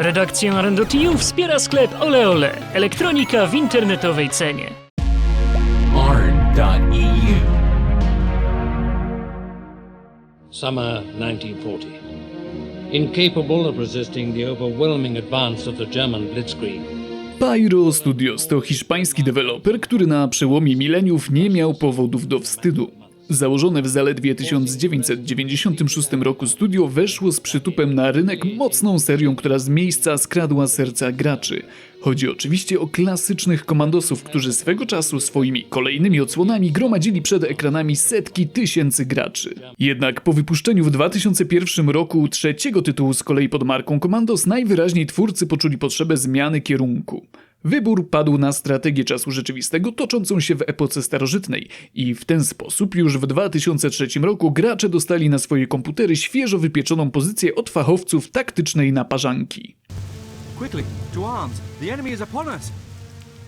Redakcję Arendotiu wspiera sklep Ole Ole. Elektronika w internetowej cenie. arn.eu. Summer 1940. Incapable of resisting the overwhelming advance of the German Blitzkrieg, Pyro Studios to hiszpański deweloper, który na przełomie mileniów nie miał powodów do wstydu. Założone w zaledwie 1996 roku studio weszło z przytupem na rynek mocną serią, która z miejsca skradła serca graczy. Chodzi oczywiście o klasycznych komandosów, którzy swego czasu swoimi kolejnymi odsłonami gromadzili przed ekranami setki tysięcy graczy. Jednak po wypuszczeniu w 2001 roku trzeciego tytułu z kolei pod marką Commandos najwyraźniej twórcy poczuli potrzebę zmiany kierunku. Wybór padł na strategię czasu rzeczywistego toczącą się w epoce starożytnej i w ten sposób już w 2003 roku gracze dostali na swoje komputery świeżo wypieczoną pozycję od fachowców taktycznej naparzanki. Quickly, to arms! The enemy is upon us!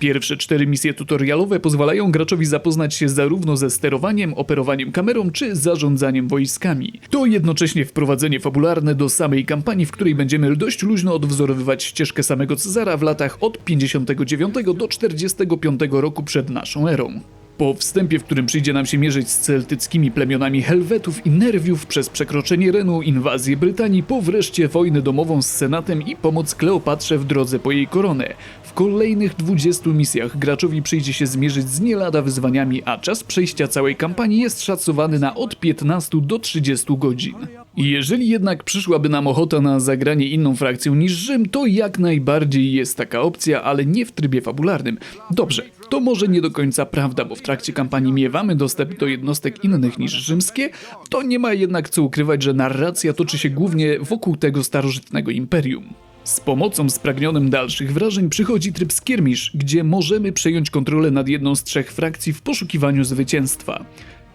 Pierwsze cztery misje tutorialowe pozwalają graczowi zapoznać się zarówno ze sterowaniem, operowaniem kamerą czy zarządzaniem wojskami. To jednocześnie wprowadzenie fabularne do samej kampanii, w której będziemy dość luźno odwzorowywać ścieżkę samego Cezara w latach od 59 do 45 roku przed naszą erą. Po wstępie, w którym przyjdzie nam się mierzyć z celtyckimi plemionami Helwetów i Nerwiów przez przekroczenie Renu, inwazję Brytanii, po wreszcie wojnę domową z Senatem i pomoc Kleopatrze w drodze po jej koronę. W kolejnych 20 misjach graczowi przyjdzie się zmierzyć z nie lada wyzwaniami, a czas przejścia całej kampanii jest szacowany na od 15 do 30 godzin. Jeżeli jednak przyszłaby nam ochota na zagranie inną frakcją niż Rzym, to jak najbardziej jest taka opcja, ale nie w trybie fabularnym. Dobrze, to może nie do końca prawda, bo w trakcie kampanii miewamy dostęp do jednostek innych niż rzymskie, to nie ma jednak co ukrywać, że narracja toczy się głównie wokół tego starożytnego imperium. Z pomocą spragnionym dalszych wrażeń przychodzi tryb skirmish, gdzie możemy przejąć kontrolę nad jedną z trzech frakcji w poszukiwaniu zwycięstwa.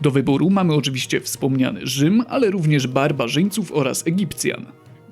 Do wyboru mamy oczywiście wspomniany Rzym, ale również barbarzyńców oraz Egipcjan.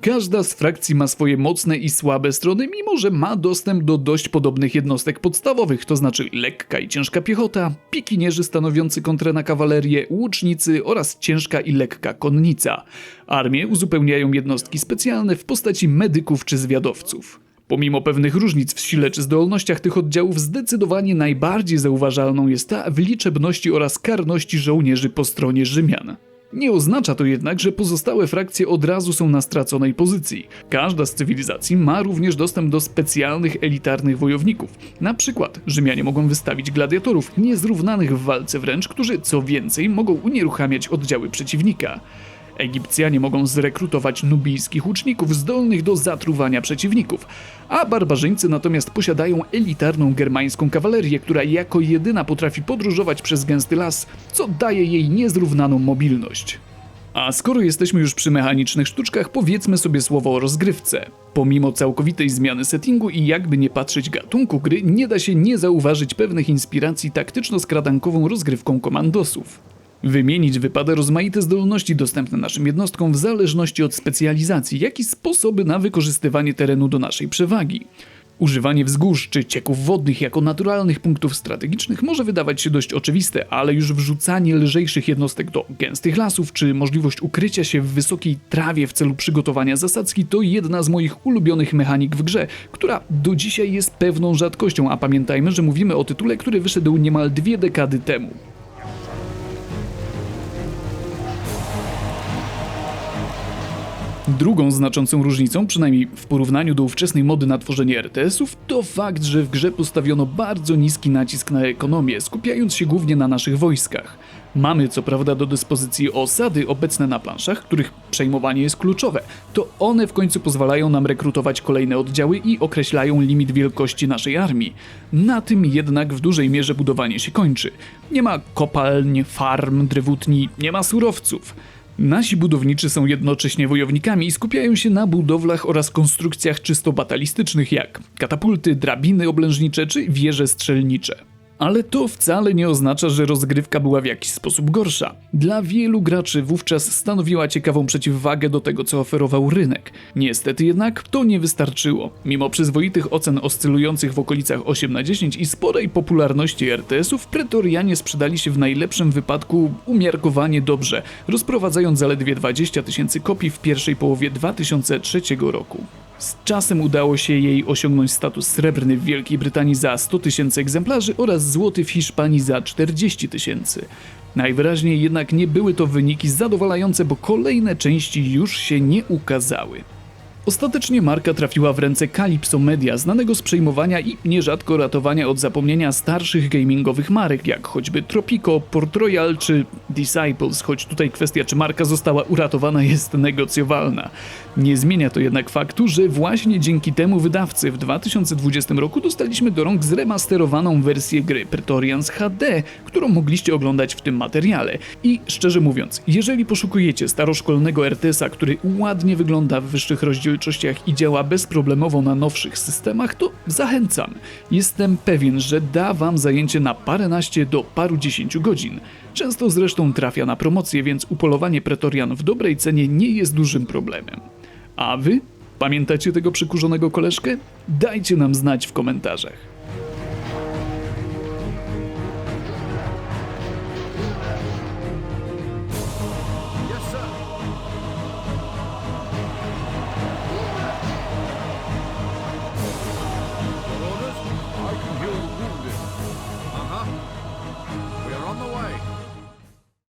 Każda z frakcji ma swoje mocne i słabe strony, mimo że ma dostęp do dość podobnych jednostek podstawowych, to znaczy lekka i ciężka piechota, pikinierzy stanowiący kontrę na kawalerię, łucznicy oraz ciężka i lekka konnica. Armię uzupełniają jednostki specjalne w postaci medyków czy zwiadowców. Pomimo pewnych różnic w sile czy zdolnościach tych oddziałów, zdecydowanie najbardziej zauważalną jest ta w liczebności oraz karności żołnierzy po stronie Rzymian. Nie oznacza to jednak, że pozostałe frakcje od razu są na straconej pozycji. Każda z cywilizacji ma również dostęp do specjalnych elitarnych wojowników. Na przykład Rzymianie mogą wystawić gladiatorów niezrównanych w walce wręcz, którzy co więcej mogą unieruchamiać oddziały przeciwnika. Egipcjanie mogą zrekrutować nubijskich łuczników zdolnych do zatruwania przeciwników, a barbarzyńcy natomiast posiadają elitarną germańską kawalerię, która jako jedyna potrafi podróżować przez gęsty las, co daje jej niezrównaną mobilność. A skoro jesteśmy już przy mechanicznych sztuczkach, powiedzmy sobie słowo o rozgrywce. Pomimo całkowitej zmiany settingu i jakby nie patrzeć gatunku gry, nie da się nie zauważyć pewnych inspiracji taktyczno-skradankową rozgrywką komandosów. Wymienić wypada rozmaite zdolności dostępne naszym jednostkom w zależności od specjalizacji, jak i sposoby na wykorzystywanie terenu do naszej przewagi. Używanie wzgórz czy cieków wodnych jako naturalnych punktów strategicznych może wydawać się dość oczywiste, ale już wrzucanie lżejszych jednostek do gęstych lasów czy możliwość ukrycia się w wysokiej trawie w celu przygotowania zasadzki to jedna z moich ulubionych mechanik w grze, która do dzisiaj jest pewną rzadkością, a pamiętajmy, że mówimy o tytule, który wyszedł niemal dwie dekady temu. Drugą znaczącą różnicą, przynajmniej w porównaniu do ówczesnej mody na tworzenie RTS-ów, to fakt, że w grze postawiono bardzo niski nacisk na ekonomię, skupiając się głównie na naszych wojskach. Mamy co prawda do dyspozycji osady obecne na planszach, których przejmowanie jest kluczowe. To one w końcu pozwalają nam rekrutować kolejne oddziały i określają limit wielkości naszej armii. Na tym jednak w dużej mierze budowanie się kończy. Nie ma kopalń, farm, drewutni, nie ma surowców. Nasi budowniczy są jednocześnie wojownikami i skupiają się na budowlach oraz konstrukcjach czysto batalistycznych jak katapulty, drabiny oblężnicze czy wieże strzelnicze. Ale to wcale nie oznacza, że rozgrywka była w jakiś sposób gorsza. Dla wielu graczy wówczas stanowiła ciekawą przeciwwagę do tego, co oferował rynek. Niestety jednak to nie wystarczyło. Mimo przyzwoitych ocen oscylujących w okolicach 8 na 10 i sporej popularności RTS-ów, pretorianie sprzedali się w najlepszym wypadku umiarkowanie dobrze, rozprowadzając zaledwie 20 tysięcy kopii w pierwszej połowie 2003 roku. Z czasem udało się jej osiągnąć status srebrny w Wielkiej Brytanii za 100 tysięcy egzemplarzy oraz złoty w Hiszpanii za 40 tysięcy. Najwyraźniej jednak nie były to wyniki zadowalające, bo kolejne części już się nie ukazały. Ostatecznie marka trafiła w ręce Calypso Media, znanego z przejmowania i nierzadko ratowania od zapomnienia starszych gamingowych marek, jak choćby Tropico, Port Royal czy Disciples, choć tutaj kwestia, czy marka została uratowana, jest negocjowalna. Nie zmienia to jednak faktu, że właśnie dzięki temu wydawcy w 2020 roku dostaliśmy do rąk zremasterowaną wersję gry Praetorians HD, którą mogliście oglądać w tym materiale. I szczerze mówiąc, jeżeli poszukujecie staroszkolnego RTS-a, który ładnie wygląda w wyższych rozdzielczościach i działa bezproblemowo na nowszych systemach, to zachęcam. Jestem pewien, że da wam zajęcie na paręnaście do paru dziesięciu godzin. Często zresztą trafia na promocję, więc upolowanie Pretorian w dobrej cenie nie jest dużym problemem. A wy? Pamiętacie tego przykurzonego koleżkę? Dajcie nam znać w komentarzach.